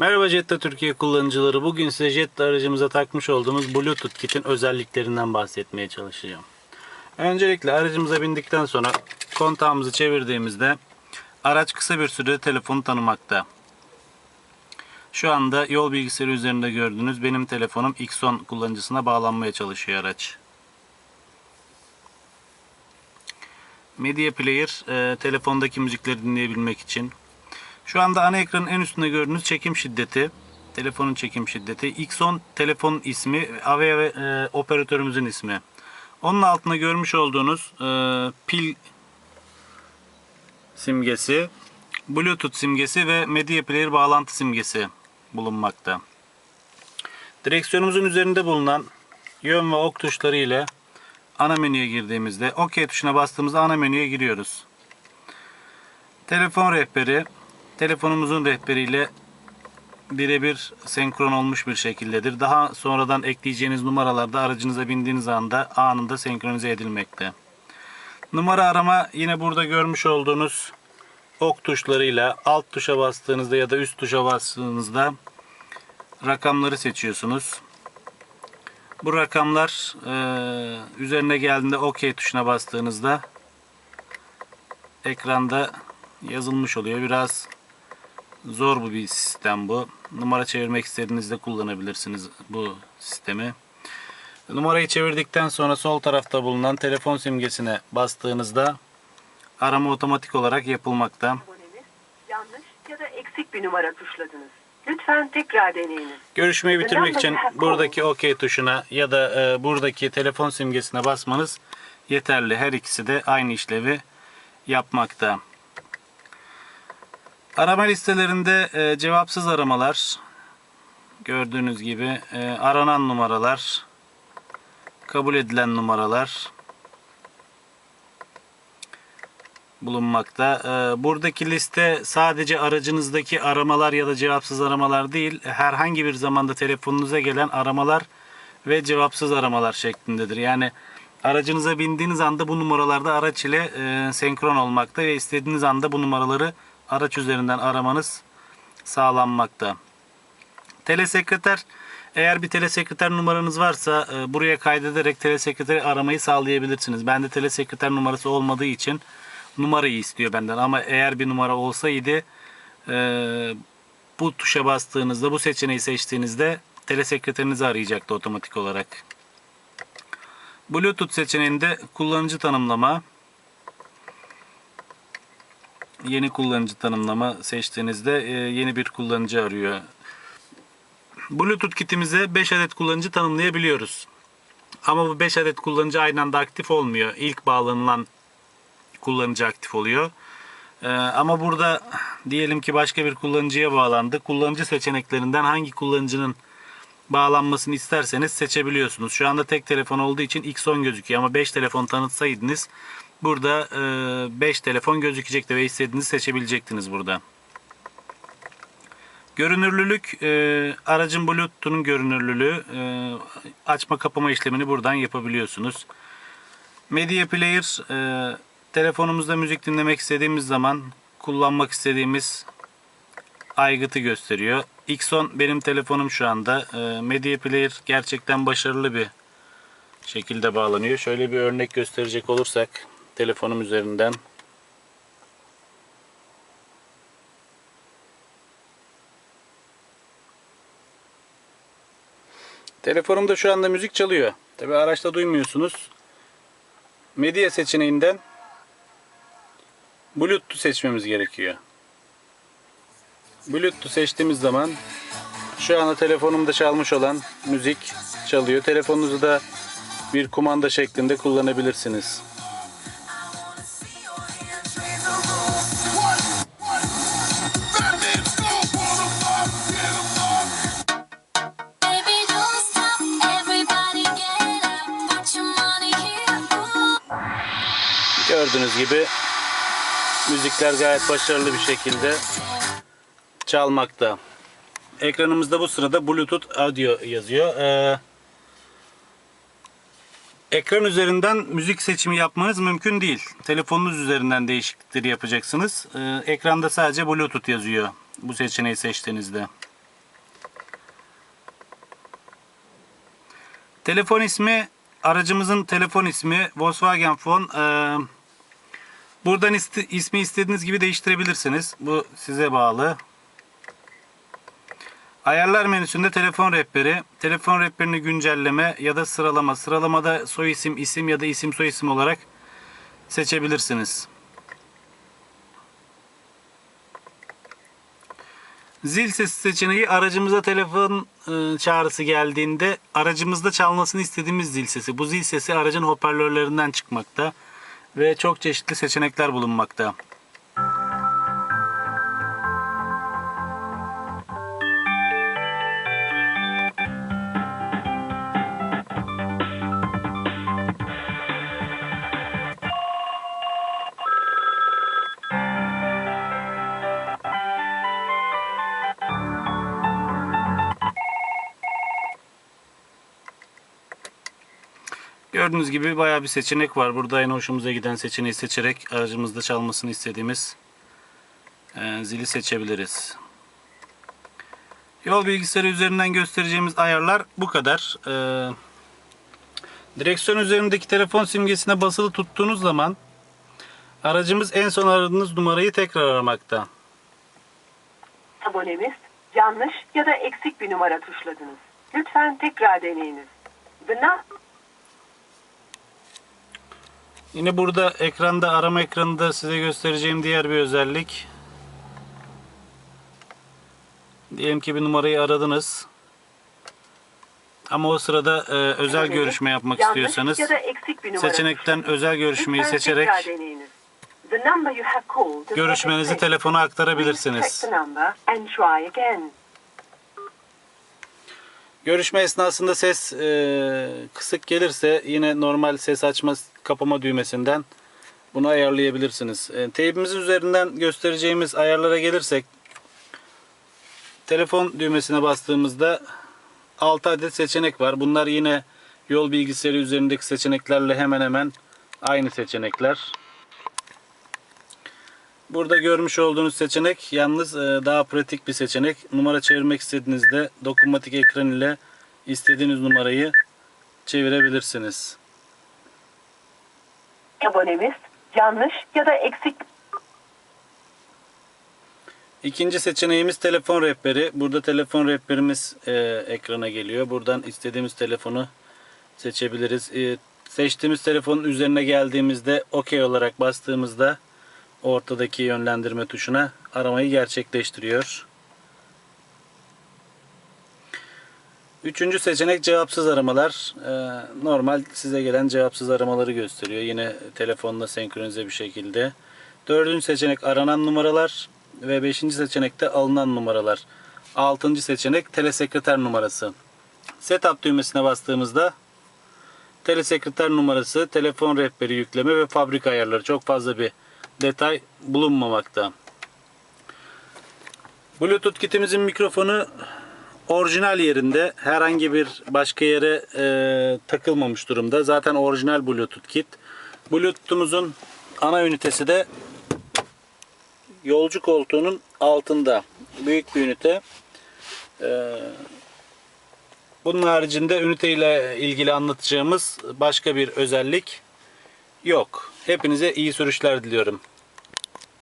Merhaba Jetta Türkiye kullanıcıları. Bugün size Jetta aracımıza takmış olduğumuz Bluetooth kitin özelliklerinden bahsetmeye çalışacağım. Öncelikle aracımıza bindikten sonra kontağımızı çevirdiğimizde araç kısa bir sürede telefonu tanımakta. Şu anda yol bilgisayarı üzerinde gördüğünüz benim telefonum X10 kullanıcısına bağlanmaya çalışıyor araç. Media Player e, telefondaki müzikleri dinleyebilmek için. Şu anda ana ekranın en üstünde gördüğünüz çekim şiddeti. Telefonun çekim şiddeti. X10 telefon ismi. Avia ve e, operatörümüzün ismi. Onun altında görmüş olduğunuz e, pil simgesi, Bluetooth simgesi ve Media Player bağlantı simgesi bulunmakta. Direksiyonumuzun üzerinde bulunan yön ve ok tuşları ile ana menüye girdiğimizde OK tuşuna bastığımızda ana menüye giriyoruz. Telefon rehberi telefonumuzun rehberiyle birebir senkron olmuş bir şekildedir. Daha sonradan ekleyeceğiniz numaralarda aracınıza bindiğiniz anda anında senkronize edilmekte. Numara arama yine burada görmüş olduğunuz ok tuşlarıyla alt tuşa bastığınızda ya da üst tuşa bastığınızda rakamları seçiyorsunuz. Bu rakamlar e, üzerine geldiğinde OK tuşuna bastığınızda ekranda yazılmış oluyor. Biraz zor bu bir sistem bu. Numara çevirmek istediğinizde kullanabilirsiniz bu sistemi. Numarayı çevirdikten sonra sol tarafta bulunan telefon simgesine bastığınızda arama otomatik olarak yapılmakta. yanlış ya da eksik bir numara tuşladınız. Lütfen tekrar deneyiniz. Görüşmeyi bitirmek için buradaki OK tuşuna ya da e, buradaki telefon simgesine basmanız yeterli. Her ikisi de aynı işlevi yapmakta. Arama listelerinde e, cevapsız aramalar, gördüğünüz gibi e, aranan numaralar, kabul edilen numaralar bulunmakta. E, buradaki liste sadece aracınızdaki aramalar ya da cevapsız aramalar değil, herhangi bir zamanda telefonunuza gelen aramalar ve cevapsız aramalar şeklindedir. Yani aracınıza bindiğiniz anda bu numaralarda araç ile e, senkron olmakta ve istediğiniz anda bu numaraları araç üzerinden aramanız sağlanmakta. Telesekreter eğer bir telesekreter numaranız varsa e, buraya kaydederek telesekreteri aramayı sağlayabilirsiniz. Bende telesekreter numarası olmadığı için numarayı istiyor benden ama eğer bir numara olsaydı e, bu tuşa bastığınızda bu seçeneği seçtiğinizde telesekreterinizi arayacaktı otomatik olarak. Bluetooth seçeneğinde kullanıcı tanımlama yeni kullanıcı tanımlama seçtiğinizde e, yeni bir kullanıcı arıyor. Bluetooth kitimize 5 adet kullanıcı tanımlayabiliyoruz. Ama bu 5 adet kullanıcı aynı anda aktif olmuyor. İlk bağlanılan kullanıcı aktif oluyor. Ee, ama burada diyelim ki başka bir kullanıcıya bağlandı. Kullanıcı seçeneklerinden hangi kullanıcının bağlanmasını isterseniz seçebiliyorsunuz. Şu anda tek telefon olduğu için X10 gözüküyor ama 5 telefon tanıtsaydınız burada 5 telefon gözükecekti ve istediğinizi seçebilecektiniz burada. Görünürlülük e, aracın Bluetooth'un görünürlülüğü e, açma kapama işlemini buradan yapabiliyorsunuz. Media Player e, telefonumuzda müzik dinlemek istediğimiz zaman kullanmak istediğimiz aygıtı gösteriyor. X10 benim telefonum şu anda. E, Media Player gerçekten başarılı bir şekilde bağlanıyor. Şöyle bir örnek gösterecek olursak telefonum üzerinden. Telefonumda şu anda müzik çalıyor. Tabi araçta duymuyorsunuz. Medya seçeneğinden Bluetooth seçmemiz gerekiyor. Bluetooth seçtiğimiz zaman şu anda telefonumda çalmış olan müzik çalıyor. Telefonunuzu da bir kumanda şeklinde kullanabilirsiniz. Gördüğünüz gibi müzikler gayet başarılı bir şekilde çalmakta. Ekranımızda bu sırada Bluetooth Audio yazıyor. Ee, ekran üzerinden müzik seçimi yapmanız mümkün değil. Telefonunuz üzerinden değişiklikleri yapacaksınız. Ee, ekranda sadece Bluetooth yazıyor bu seçeneği seçtiğinizde. Telefon ismi aracımızın telefon ismi Volkswagen Fon. Ee, buradan isti- ismi istediğiniz gibi değiştirebilirsiniz. Bu size bağlı. Ayarlar menüsünde telefon rehberi, telefon rehberini güncelleme ya da sıralama. Sıralamada soy isim, isim ya da isim soy isim olarak seçebilirsiniz. Zil sesi seçeneği aracımıza telefon e, çağrısı geldiğinde aracımızda çalmasını istediğimiz zil sesi. Bu zil sesi aracın hoparlörlerinden çıkmakta ve çok çeşitli seçenekler bulunmakta. Gördüğünüz gibi bayağı bir seçenek var. Burada en hoşumuza giden seçeneği seçerek aracımızda çalmasını istediğimiz e, zili seçebiliriz. Yol bilgisayarı üzerinden göstereceğimiz ayarlar bu kadar. E, direksiyon üzerindeki telefon simgesine basılı tuttuğunuz zaman aracımız en son aradığınız numarayı tekrar aramakta. Abonemiz yanlış ya da eksik bir numara tuşladınız. Lütfen tekrar deneyiniz. The Yine burada ekranda arama ekranında size göstereceğim diğer bir özellik. Diyelim ki bir numarayı aradınız. Ama o sırada e, özel abonemiz görüşme yapmak yanlış istiyorsanız ya da eksik bir numara seçenekten özel görüşmeyi Lütfen seçerek tekrar deneyiniz. The number you have called does not görüşmenizi exist. telefona Please aktarabilirsiniz. check the number and try again. Görüşme esnasında ses e, kısık gelirse yine normal ses açma kapama düğmesinden bunu ayarlayabilirsiniz. E, teybimizin üzerinden göstereceğimiz ayarlara gelirsek telefon düğmesine bastığımızda 6 adet seçenek var. Bunlar yine yol bilgisayarı üzerindeki seçeneklerle hemen hemen aynı seçenekler. Burada görmüş olduğunuz seçenek yalnız e, daha pratik bir seçenek. Numara çevirmek istediğinizde dokunmatik ekran ile istediğiniz numarayı çevirebilirsiniz. Abonemiz yanlış ya da eksik İkinci seçeneğimiz telefon rehberi. Burada telefon rehberimiz e, ekrana geliyor. Buradan istediğimiz telefonu seçebiliriz. E, seçtiğimiz telefonun üzerine geldiğimizde OK olarak bastığımızda ortadaki yönlendirme tuşuna aramayı gerçekleştiriyor. Üçüncü seçenek cevapsız aramalar. E, normal size gelen cevapsız aramaları gösteriyor. Yine telefonla senkronize bir şekilde. Dördüncü seçenek aranan numaralar ve beşinci seçenekte alınan numaralar. Altıncı seçenek telesekreter numarası. Setup düğmesine bastığımızda telesekreter numarası, telefon rehberi yükleme ve fabrika ayarları. Çok fazla bir detay bulunmamakta. Bluetooth kitimizin mikrofonu orijinal yerinde. Herhangi bir başka yere e, takılmamış durumda. Zaten orijinal Bluetooth kit. Bluetooth'umuzun ana ünitesi de yolcu koltuğunun altında. Büyük bir ünite. Ee, bunun haricinde ünite ile ilgili anlatacağımız başka bir özellik yok. Hepinize iyi sürüşler diliyorum.